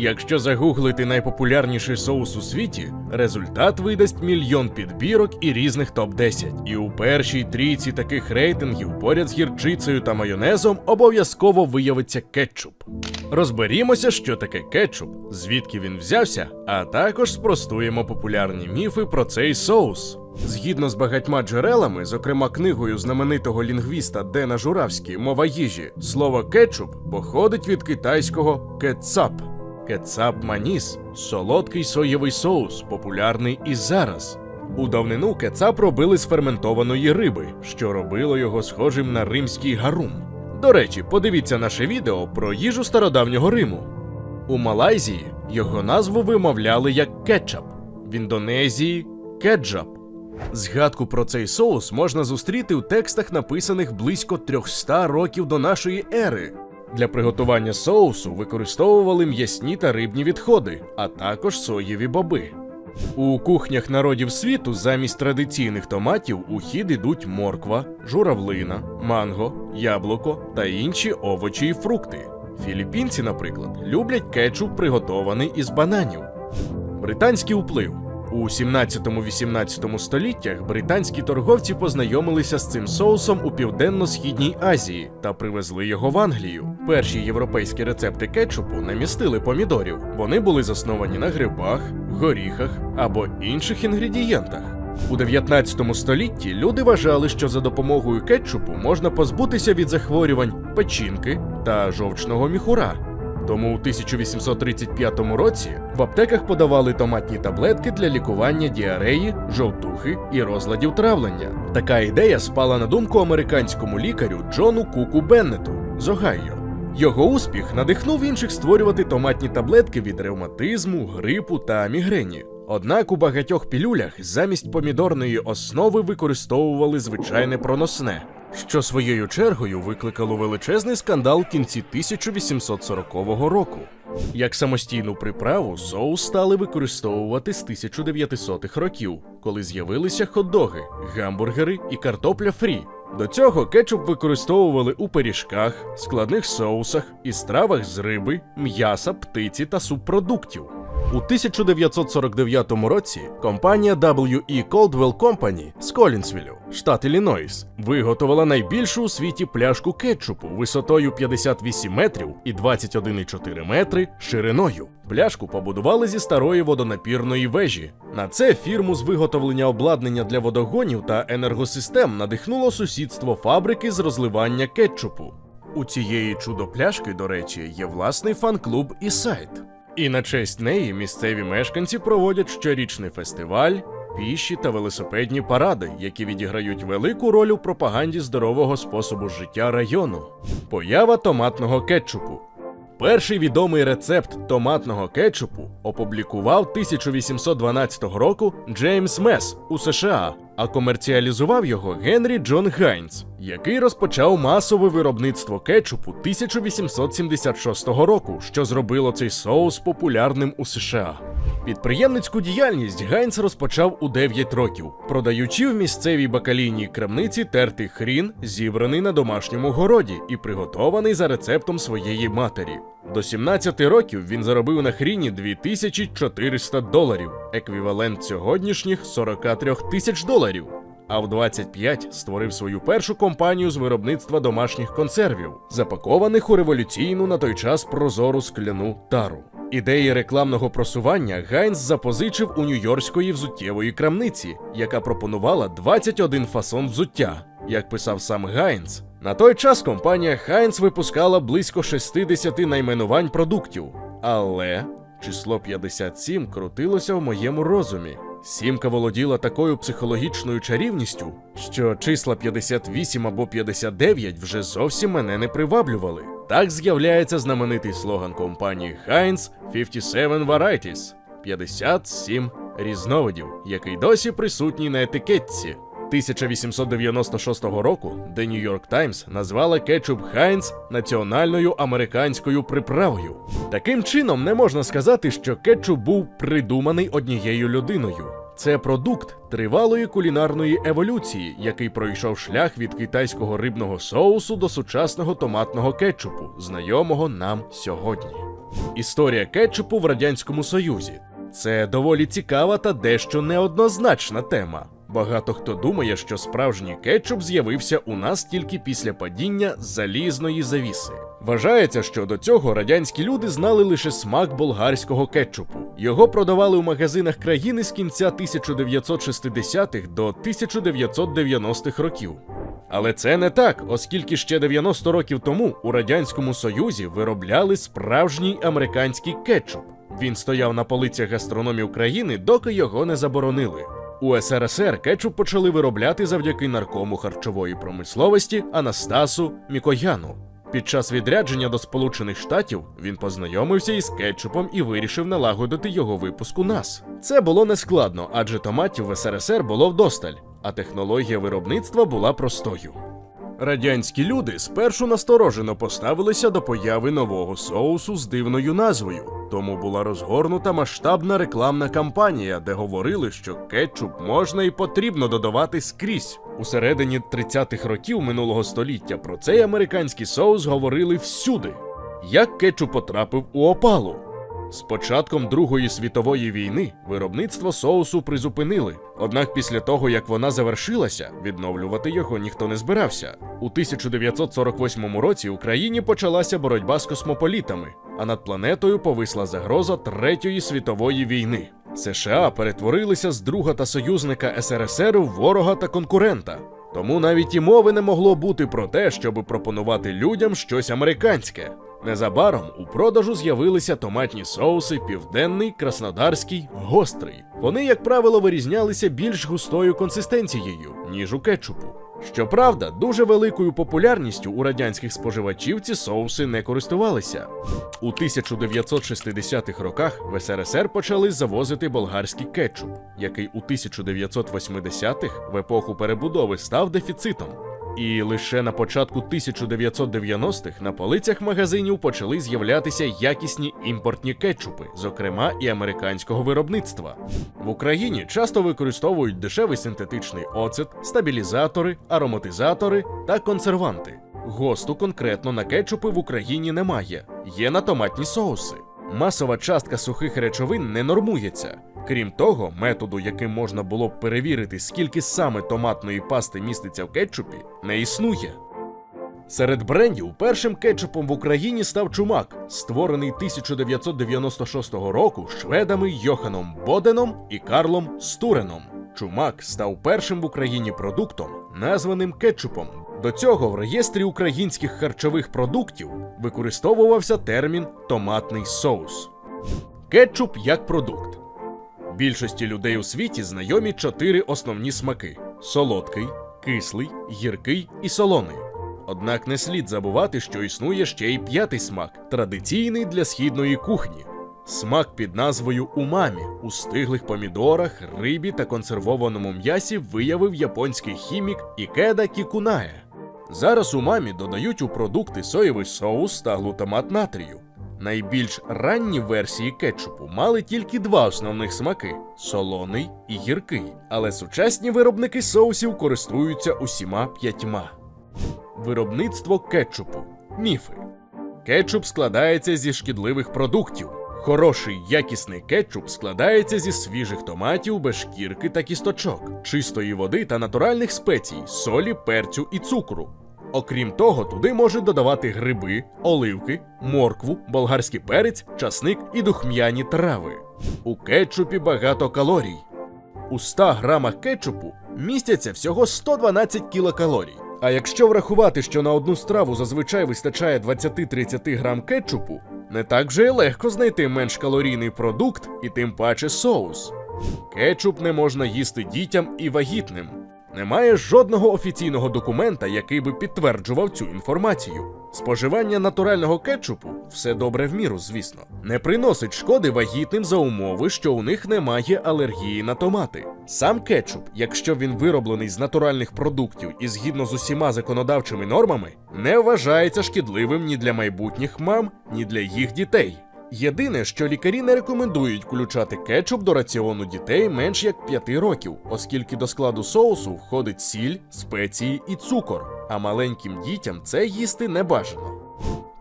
Якщо загуглити найпопулярніший соус у світі, результат видасть мільйон підбірок і різних топ-10. І у першій трійці таких рейтингів поряд з гірчицею та майонезом обов'язково виявиться кетчуп. Розберімося, що таке кетчуп, звідки він взявся, а також спростуємо популярні міфи про цей соус. Згідно з багатьма джерелами, зокрема книгою знаменитого лінгвіста Дена Журавський Мова їжі, слово кетчуп походить від китайського кетцап. Кетцап маніс солодкий соєвий соус, популярний і зараз. У давнину кетцап робили з ферментованої риби, що робило його схожим на римський гарум. До речі, подивіться наше відео про їжу стародавнього Риму. У Малайзії його назву вимовляли як кетчап, в Індонезії кетджап. Згадку про цей соус можна зустріти у текстах, написаних близько 300 років до нашої ери. Для приготування соусу використовували м'ясні та рибні відходи, а також соєві боби. У кухнях народів світу замість традиційних томатів у хід ідуть морква, журавлина, манго, яблуко та інші овочі і фрукти. Філіппінці, наприклад, люблять кетчуп, приготований із бананів. Британський вплив. У 17-18 століттях британські торговці познайомилися з цим соусом у південно-східній Азії та привезли його в Англію. Перші європейські рецепти кетчупу не містили помідорів. Вони були засновані на грибах, горіхах або інших інгредієнтах. У 19 столітті люди вважали, що за допомогою кетчупу можна позбутися від захворювань печінки та жовчного міхура. Тому у 1835 році в аптеках подавали томатні таблетки для лікування діареї, жовтухи і розладів травлення. Така ідея спала на думку американському лікарю Джону Куку Беннету з Огайо. Його успіх надихнув інших створювати томатні таблетки від ревматизму, грипу та мігрені. Однак у багатьох пілюлях замість помідорної основи використовували звичайне проносне, що своєю чергою викликало величезний скандал в кінці 1840 року. Як самостійну приправу соус стали використовувати з 1900-х років, коли з'явилися хот-доги, гамбургери і картопля фрі. До цього кетчуп використовували у пиріжках, складних соусах і стравах з риби, м'яса, птиці та субпродуктів. У 1949 році компанія W.E. Caldwell Company з Колінсвілю, штат Іллінойс, виготовила найбільшу у світі пляшку кетчупу висотою 58 метрів і 21,4 метри шириною. Пляшку побудували зі старої водонапірної вежі. На це фірму з виготовлення обладнання для водогонів та енергосистем надихнуло сусідство фабрики з розливання кетчупу. У цієї чудо-пляшки, до речі, є власний фан-клуб і сайт. І на честь неї місцеві мешканці проводять щорічний фестиваль, піші та велосипедні паради, які відіграють велику роль у пропаганді здорового способу життя району. Поява томатного кетчупу. Перший відомий рецепт томатного кетчупу опублікував 1812 року Джеймс Мес у США, а комерціалізував його Генрі Джон Гайнс, який розпочав масове виробництво кетчупу 1876 року, що зробило цей соус популярним у США. Підприємницьку діяльність Гайнс розпочав у 9 років, продаючи в місцевій бакалійній крамниці тертий хрін, зібраний на домашньому городі і приготований за рецептом своєї матері. До 17 років він заробив на хріні 2400 доларів, еквівалент сьогоднішніх 43 тисяч доларів. А в 25 створив свою першу компанію з виробництва домашніх консервів, запакованих у революційну на той час прозору скляну тару. Ідеї рекламного просування Гайнс запозичив у нью-йоркської взуттєвої крамниці, яка пропонувала 21 фасон взуття. Як писав сам Гайнс, на той час компанія Хайнц випускала близько 60 найменувань продуктів, але число 57 крутилося в моєму розумі. Сімка володіла такою психологічною чарівністю, що числа 58 або 59 вже зовсім мене не приваблювали. Так з'являється знаменитий слоган компанії Heinz 57 Varieties 57 різновидів, який досі присутній на етикетці. 1896 року The New York Times назвала кетчуп Хайнц національною американською приправою. Таким чином, не можна сказати, що кетчуп був придуманий однією людиною. Це продукт тривалої кулінарної еволюції, який пройшов шлях від китайського рибного соусу до сучасного томатного кетчупу, знайомого нам сьогодні. Історія кетчупу в Радянському Союзі. Це доволі цікава та дещо неоднозначна тема. Багато хто думає, що справжній кетчуп з'явився у нас тільки після падіння залізної завіси. Вважається, що до цього радянські люди знали лише смак болгарського кетчупу. Його продавали у магазинах країни з кінця 1960-х до 1990-х років. Але це не так, оскільки ще 90 років тому у радянському союзі виробляли справжній американський кетчуп. Він стояв на полицях гастрономів країни, доки його не заборонили. У СРСР кетчуп почали виробляти завдяки наркому харчової промисловості Анастасу Мікояну. Під час відрядження до Сполучених Штатів він познайомився із кетчупом і вирішив налагодити його випуск у нас. Це було нескладно, адже томатів в СРСР було вдосталь, а технологія виробництва була простою. Радянські люди спершу насторожено поставилися до появи нового соусу з дивною назвою. Тому була розгорнута масштабна рекламна кампанія, де говорили, що кетчуп можна і потрібно додавати скрізь. У середині 30-х років минулого століття про цей американський соус говорили всюди. Як кетчуп потрапив у опалу? З початком Другої світової війни виробництво соусу призупинили. Однак після того, як вона завершилася, відновлювати його ніхто не збирався. У 1948 році в Україні почалася боротьба з космополітами, а над планетою повисла загроза Третьої світової війни. США перетворилися з друга та союзника СРСР в ворога та конкурента. Тому навіть і мови не могло бути про те, щоб пропонувати людям щось американське. Незабаром у продажу з'явилися томатні соуси південний, краснодарський, гострий. Вони, як правило, вирізнялися більш густою консистенцією, ніж у кетчупу. Щоправда, дуже великою популярністю у радянських споживачів ці соуси не користувалися. У 1960-х роках в СРСР почали завозити болгарський кетчуп, який у 1980-х в епоху перебудови став дефіцитом. І лише на початку 1990-х на полицях магазинів почали з'являтися якісні імпортні кетчупи, зокрема і американського виробництва. В Україні часто використовують дешевий синтетичний оцет, стабілізатори, ароматизатори та консерванти. Госту конкретно на кетчупи в Україні немає, є на томатні соуси. Масова частка сухих речовин не нормується. Крім того, методу, яким можна було б перевірити, скільки саме томатної пасти міститься в кетчупі, не існує. Серед брендів першим кетчупом в Україні став чумак, створений 1996 року шведами Йоханом Боденом і Карлом Стуреном. Чумак став першим в Україні продуктом, названим кетчупом. До цього в реєстрі українських харчових продуктів використовувався термін томатний соус. Кетчуп як продукт. Більшості людей у світі знайомі чотири основні смаки: солодкий, кислий, гіркий і солоний. Однак не слід забувати, що існує ще й п'ятий смак, традиційний для східної кухні. Смак під назвою умамі у стиглих помідорах, рибі та консервованому м'ясі виявив японський хімік Ікеда Кікунае. Зараз умамі додають у продукти соєвий соус та глутамат натрію. Найбільш ранні версії кетчупу мали тільки два основних смаки солоний і гіркий. Але сучасні виробники соусів користуються усіма п'ятьма. Виробництво кетчупу. Міфи. Кетчуп складається зі шкідливих продуктів. Хороший якісний кетчуп складається зі свіжих томатів без шкірки та кісточок, чистої води та натуральних спецій, солі, перцю і цукру. Окрім того, туди можуть додавати гриби, оливки, моркву, болгарський перець, часник і духм'яні трави. У кетчупі багато калорій. У 100 грамах кетчупу містяться всього 112 кілокалорій. А якщо врахувати, що на одну страву зазвичай вистачає 20-30 грам кетчупу, не так вже й легко знайти менш калорійний продукт і тим паче соус. Кетчуп не можна їсти дітям і вагітним. Немає жодного офіційного документа, який би підтверджував цю інформацію. Споживання натурального кетчупу все добре в міру, звісно, не приносить шкоди вагітним за умови, що у них немає алергії на томати. Сам кетчуп, якщо він вироблений з натуральних продуктів і згідно з усіма законодавчими нормами, не вважається шкідливим ні для майбутніх мам, ні для їх дітей. Єдине, що лікарі не рекомендують включати кетчуп до раціону дітей менш як 5 років, оскільки до складу соусу входить сіль, спеції і цукор, а маленьким дітям це їсти не бажано.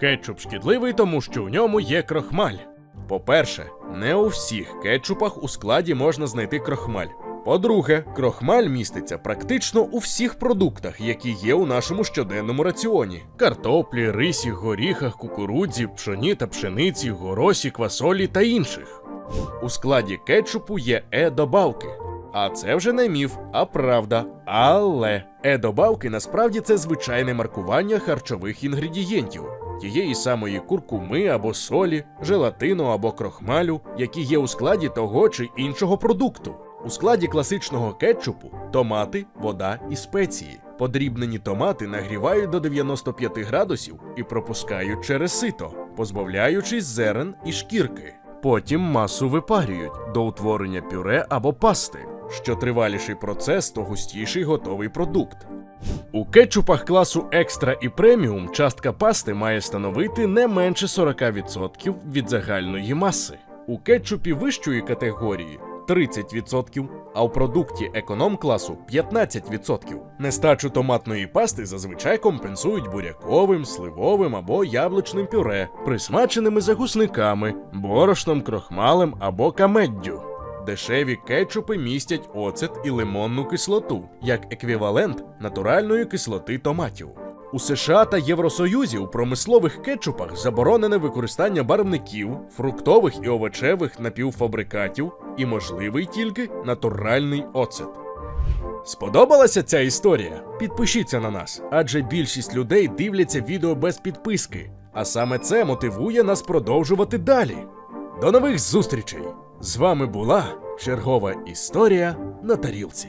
Кетчуп шкідливий, тому що у ньому є крохмаль. По-перше, не у всіх кетчупах у складі можна знайти крохмаль. По-друге, крохмаль міститься практично у всіх продуктах, які є у нашому щоденному раціоні: картоплі, рисі, горіхах, кукурудзі, пшоні та пшениці, горосі, квасолі та інших. У складі кетчупу є е-добавки. А це вже не міф, а правда. Але е-добавки насправді це звичайне маркування харчових інгредієнтів, тієї самої куркуми або солі, желатину або крохмалю, які є у складі того чи іншого продукту. У складі класичного кетчупу томати, вода і спеції. Подрібнені томати нагрівають до 95 градусів і пропускають через сито, позбавляючись зерен і шкірки. Потім масу випарюють до утворення пюре або пасти. Що триваліший процес, то густіший готовий продукт. У кетчупах класу екстра і преміум частка пасти має становити не менше 40% від загальної маси. У кетчупі вищої категорії 30%, а у продукті економ класу 15%. Нестачу томатної пасти зазвичай компенсують буряковим, сливовим або яблучним пюре, присмаченими загусниками, борошном, крохмалем або камеддю. Дешеві кетчупи містять оцет і лимонну кислоту як еквівалент натуральної кислоти томатів. У США та Євросоюзі у промислових кетчупах заборонене використання барвників, фруктових і овочевих напівфабрикатів і можливий тільки натуральний оцет. Сподобалася ця історія? Підпишіться на нас, адже більшість людей дивляться відео без підписки, а саме це мотивує нас продовжувати далі. До нових зустрічей! З вами була чергова історія на тарілці.